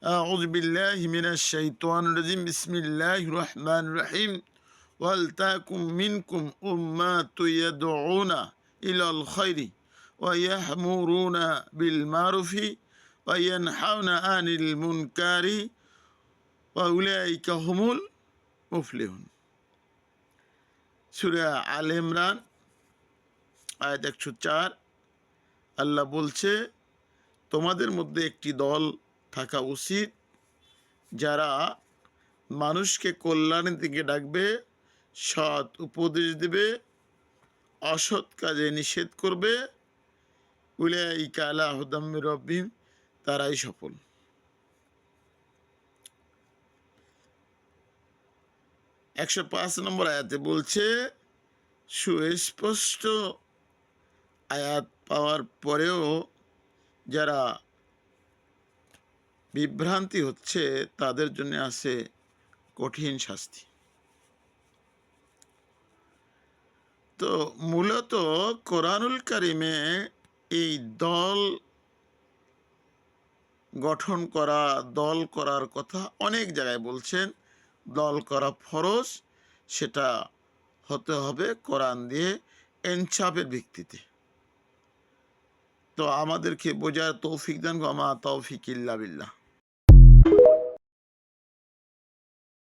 أعوذ بالله من الشيطان الرجيم بسم الله الرحمن الرحيم ولتكن منكم أمة يدعون إلى الخير ويأمرون بالمعروف وينحون عن المنكر وأولئك هم المفلحون সুরা আল ইমরান আয়াত একশো চার আল্লাহ বলছে তোমাদের মধ্যে একটি দল থাকা উচিত। যারা মানুষকে কল্যাণের দিকে ডাকবে, সৎ উপদেশ দেবে, অসৎ কাজে নিষেধ করবে উলিয়াইকা আলা হুদাম্মি রব্বিম তারাই সফল। একশো পাঁচ নম্বর আয়াতে বলছে, সুস্পষ্ট আয়াত পাওয়ার পরেও যারা বিভ্রান্তি হচ্ছে তাদের জন্য আছে কঠিন শাস্তি। তো মূলত কোরআনুল কারিমে এই দল গঠন করা, দল করার কথা অনেক জায়গায় বলছেন। দল করা ফরজ, সেটা হতে হবে কোরআন দিয়ে এনসাফের ভিত্তিতে। তো আমাদেরকে বোঝার তৌফিক দান গো আমা তৌফিক ইল্লা বিল্লাহ।